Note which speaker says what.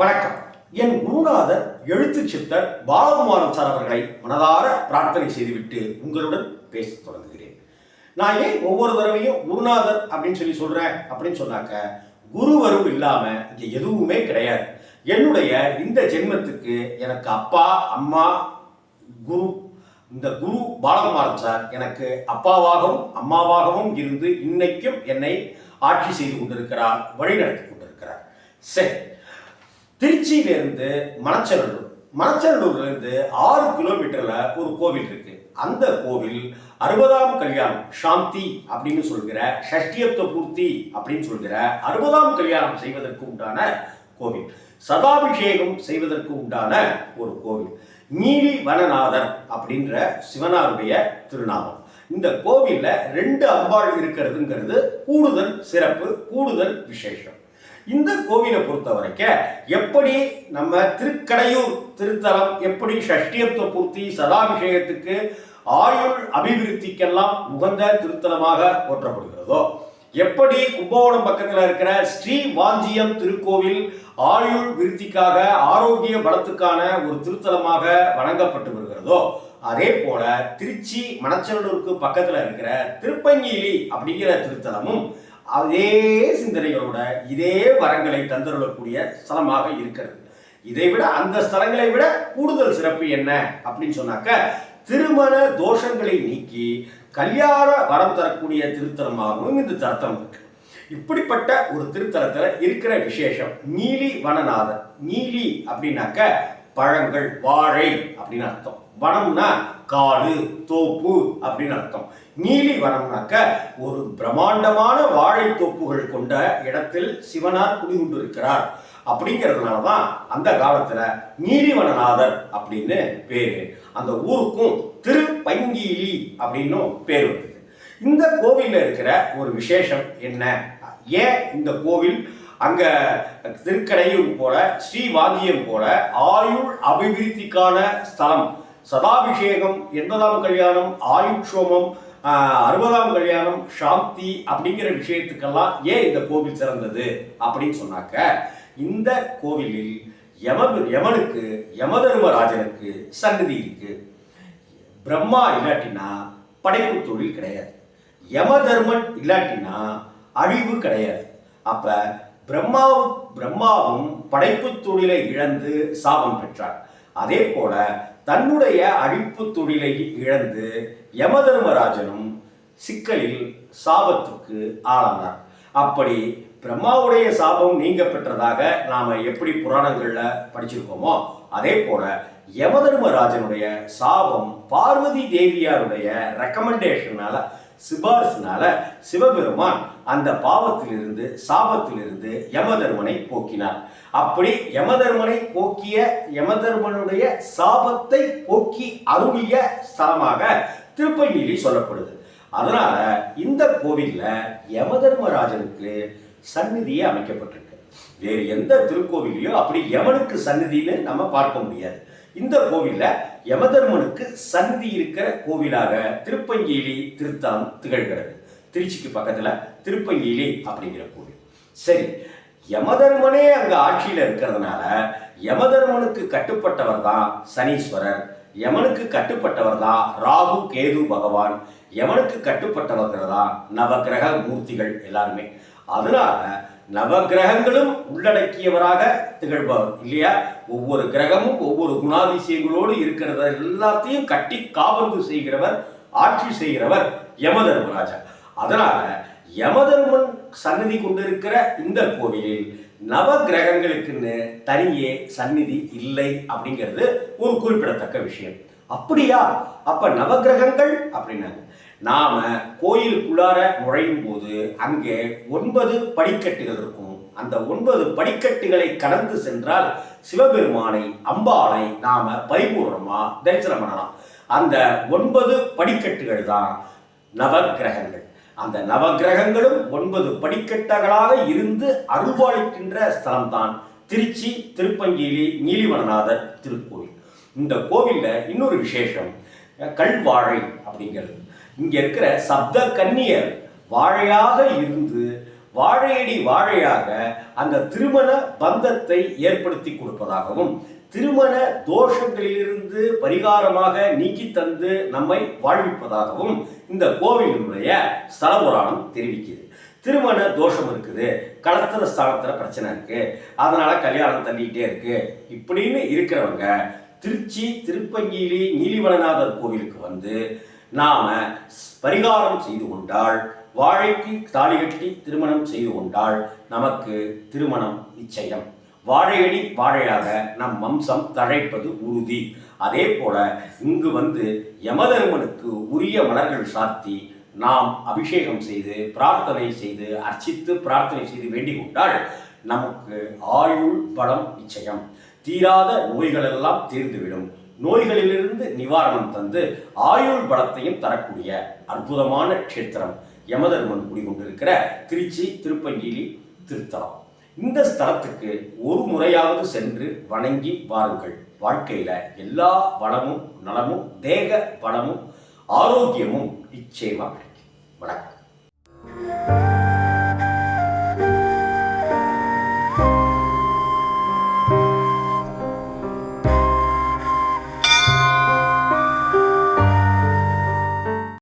Speaker 1: வணக்கம். என் குருநாதர் எழுத்து சித்தர் பாலகுமாரன் சார் அவர்களை மனதார பிரார்த்தனை செய்துவிட்டு உங்களுடன் பேச தொடங்குகிறேன். நான் ஏன் ஒவ்வொரு தடவையும் குருநாதர் அப்படின்னு சொல்லி சொல்றேன்? அப்படின்னு சொன்னாக்க குருவரும் இல்லாம இங்க எதுவுமே கிடையாது. என்னுடைய இந்த ஜென்மத்துக்கு எனக்கு அப்பா அம்மா குரு இந்த குரு பாலகுமாரன் சார் எனக்கு அப்பாவாகவும் அம்மாவாகவும் இருந்து இன்னைக்கும் என்னை ஆட்சி செய்து கொண்டிருக்கிறார் வழிநடத்தி கொண்டிருக்கிறார். சரி திருச்சியிலிருந்து மணச்சநல்லூர். மணச்சநல்லூர்லேருந்து ஆறு கிலோமீட்டர்ல ஒரு கோவில் இருக்கு. அந்த கோவில் அறுபதாம் கல்யாணம் சாந்தி அப்படின்னு சொல்கிற ஷஷ்டியத்துவ பூர்த்தி அப்படின்னு சொல்கிற அறுபதாம் கல்யாணம் செய்வதற்கு உண்டான கோவில். சதாபிஷேகம் செய்வதற்கு உண்டான ஒரு கோவில். நீலி வனநாதர் அப்படின்ற சிவனாருடைய திருநாமம். இந்த கோவிலில் ரெண்டு அம்பாள் இருக்கிறதுங்கிறது கூடுதல் சிறப்பு கூடுதல் விசேஷம். இந்த கோவிலை பொறுத்த வரைக்கும் எப்படி நம்ம திருக்கடையூர் திருத்தலம் எப்படி ஷஷ்டியத்துவ பூர்த்தி சதாபிஷேகத்துக்கு ஆயுள் அபிவிருத்திக்கெல்லாம் உகந்த திருத்தலமாக போற்றப்படுகிறதோ எப்படி கும்பகோணம் பக்கத்தில் இருக்கிற ஸ்ரீ வாஞ்சியம் திருக்கோவில் ஆயுள் விருத்திக்காக ஆரோக்கிய பலத்துக்கான ஒரு திருத்தலமாக வணங்கப்பட்டு வருகிறதோ அதே போல திருச்சி மணச்சநல்லூருக்கு பக்கத்தில் இருக்கிற திருப்பங்கிலி அப்படிங்கிற திருத்தலமும் அதே சிந்தனைகளோட இதே வரங்களை தந்தருளக்கூடிய ஸ்தலமாக இருக்கிறது. இதை விட அந்த ஸ்தலங்களை விட கூடுதல் சிறப்பு என்ன அப்படின்னு சொன்னாக்க திருமண தோஷங்களை நீக்கி கல்யாண வரம் தரக்கூடிய திருத்தலமாகவும் இந்த தரத்தம் இருக்கு. இப்படிப்பட்ட ஒரு திருத்தலத்தில் இருக்கிற விசேஷம் நீலி வனநாதர். நீலி அப்படின்னாக்க பழங்கள் வாழை அப்படின்னு அர்த்தம். வனம்னா காடு தோப்பு அப்படின்னு அர்த்தம். நீலி வனம்னாக்க ஒரு பிரம்மாண்டமான வாழை தோப்புகள் கொண்ட இடத்தில் சிவனார் குடிகொண்டிருக்கிறார். அப்படிங்கிறதுனால தான் அந்த காலத்துல நீலிவனநாதர் அப்படின்னு பேரு. அந்த ஊருக்கும் திருப்பங்கீலி அப்படின்னும் பேர் வந்தது. இந்த கோவிலில் இருக்கிற ஒரு விசேஷம் என்ன? ஏன் இந்த கோவில்? அங்க திருக்கடையூர் போல ஸ்ரீவாகியம் போல ஆயுள் அபிவிருத்திக்கான ஸ்தலம். சதாபிஷேகம் எண்பதாம் கல்யாணம் ஆயுட்சோமம் அறுபதாம் கல்யாணம் சாந்தி அப்படிங்கிற விஷயத்துக்கெல்லாம் ஏன் இந்த கோவில் சிறந்தது அப்படின்னு சொன்னாக்க இந்த கோவிலில் யம யமனுக்கு யமதர்மராஜனுக்கு சன்னதி இருக்கு. பிரம்மா இல்லாட்டினா படைப்பு தொழில் கிடையாது. யமதர்மன் இல்லாட்டினா அழிவு கிடையாது. அப்ப பிரம்மாவும் பிரம்மாவும் படைப்பு தொழிலை இழந்து சாபம் பெற்றார். அதே போல தன்னுடைய அழிப்பு தொழிலை இழந்து யமதர்மராஜனும் சிக்கலில் சாபத்துக்கு ஆளானார். அப்படி பிரம்மாவுடைய சாபம் நீங்க பெற்றதாக நாம எப்படி புராணங்கள்ல படிச்சிருக்கோமோ அதே போல யமதர்மராஜனுடைய சாபம் பார்வதி தேவியாருடைய ரெக்கமெண்டேஷனால சிபாரிசுனால சிவபெருமான் அந்த பாவத்திலிருந்து சாபத்திலிருந்து யமதர்மனை போக்கினார். அப்படி யமதர்மனை போக்கிய யமதர்மனுடைய சாபத்தை போக்கி அருளிய ஸ்தலமாக திருப்பங்கிலி சொல்லப்படுது. அதனால இந்த கோவில்ல யமதர்மராஜனுக்கு சந்நிதியே அமைக்கப்பட்டிருக்கு. வேறு எந்த திருக்கோவிலையும் அப்படி யமனுக்கு சந்நிதின்னு நம்ம பார்க்க முடியாது. இந்த கோவில்ல யமதர்மனுக்கு சந்தி இருக்கிற கோவிலாக திருப்பங்கீலி திருத்தலம் திகழ்கிறது. திருச்சிக்கு பக்கத்துல திருப்பங்கீலி அப்படிங்கிற கோவில். சரி யமதர்மனே அங்க ஆட்சியில இருக்கிறதுனால யமதர்மனுக்கு கட்டுப்பட்டவர் தான் சனீஸ்வரர். யமனுக்கு கட்டுப்பட்டவர் தான் ராகு கேது பகவான். யமனுக்கு கட்டுப்பட்டவர்கள் தான் நவகிரக மூர்த்திகள் எல்லாருமே. அதனால நவகிரகங்களும் உள்ளடக்கியவராக திகழ்பவர் இல்லையா? ஒவ்வொரு கிரகமும் ஒவ்வொரு குணாதிசயங்களோடு இருக்கிறத எல்லாத்தையும் கட்டி காபந்து செய்கிறவர் ஆட்சி செய்கிறவர் யமதர்மராஜா. அதனால யமதர்மன் சந்நிதி கொண்டிருக்கிற இந்த கோவிலில் நவ கிரகங்களுக்குன்னு தனியே சந்நிதி இல்லை அப்படிங்கிறது ஒரு குறிப்பிடத்தக்க விஷயம். அப்படியா? அப்ப நவகிரகங்கள் அப்படின்னாங்க. நாம கோயிலுக்குள்ளார நுழையும் போது அங்கே ஒன்பது படிக்கட்டுகள் இருக்கும். அந்த ஒன்பது படிக்கட்டுகளை கடந்து சென்றால் சிவபெருமானை அம்பாளை நாம பரிபூர்ணமா தரிசனம் பண்ணலாம். அந்த ஒன்பது படிக்கட்டுகள் தான் நவகிரகங்கள் அந்த நவகிரகங்களும் ஒன்பது படிக்கட்டுகளாக இருந்து அருள்வாளிக்கின்ற ஸ்தலம்தான் திருச்சி திருப்பங்கீலி நீலிவனநாதர் திருக்கோவில். இந்த கோவிலில் இன்னொரு விசேஷம் கல்வாழை அப்படிங்கிறது. இங்க இருக்கிற சப்த கன்னியர் வாழையாக இருந்து வாழையடி வாழையாக அந்த திருமண பந்தத்தை ஏற்படுத்தி கொடுப்பதாகவும் திருமண தோஷங்களிலிருந்து பரிகாரமாக நீக்கி தந்து நம்மை வாழ்விப்பதாகவும் இந்த கோவிலினுடைய ஸ்தல புராணம் தெரிவிக்குது. திருமண தோஷம் இருக்குது கலத்திர ஸ்தலத்தில் பிரச்சனை இருக்கு அதனால கல்யாணம் தள்ளிக்கிட்டே இருக்கு. இப்படின்னு இருக்கிறவங்க திருச்சி திருப்பங்கிலி நீலிவனநாதர் கோவிலுக்கு வந்து நாம பரிகாரம் செய்து கொண்டால் வாழைக்கு தாலி கட்டி திருமணம் செய்து கொண்டால் நமக்கு திருமணம் நிச்சயம். வாழையடி வாழையாக நம் வம்சம் தழைப்பது உறுதி. அதே போல இங்கு வந்து யமதர்மனுக்கு உரிய மலர்கள் சாத்தி நாம் அபிஷேகம் செய்து பிரார்த்தனை செய்து அர்ச்சித்து பிரார்த்தனை செய்து வேண்டிக் கொண்டால் நமக்கு ஆயுள் பலம் நிச்சயம். தீராத நோய்களெல்லாம் தீர்ந்துவிடும். நோய்களிலிருந்து நிவாரணம் தந்து ஆயுள் பலத்தையும் தரக்கூடிய அற்புதமான க்ஷேத்திரம் யமதர்மன் குடிகொண்டிருக்கிற திருச்சி திருப்பங்கிலி திருத்தலம். இந்த ஸ்தலத்துக்கு ஒரு முறையாவது சென்று வணங்கி வாருங்கள். வாழ்க்கையில எல்லா வளமும் நலமும் தேக பலமும் ஆரோக்கியமும் நிச்சயமாக கிடைக்கும். வணக்கம்.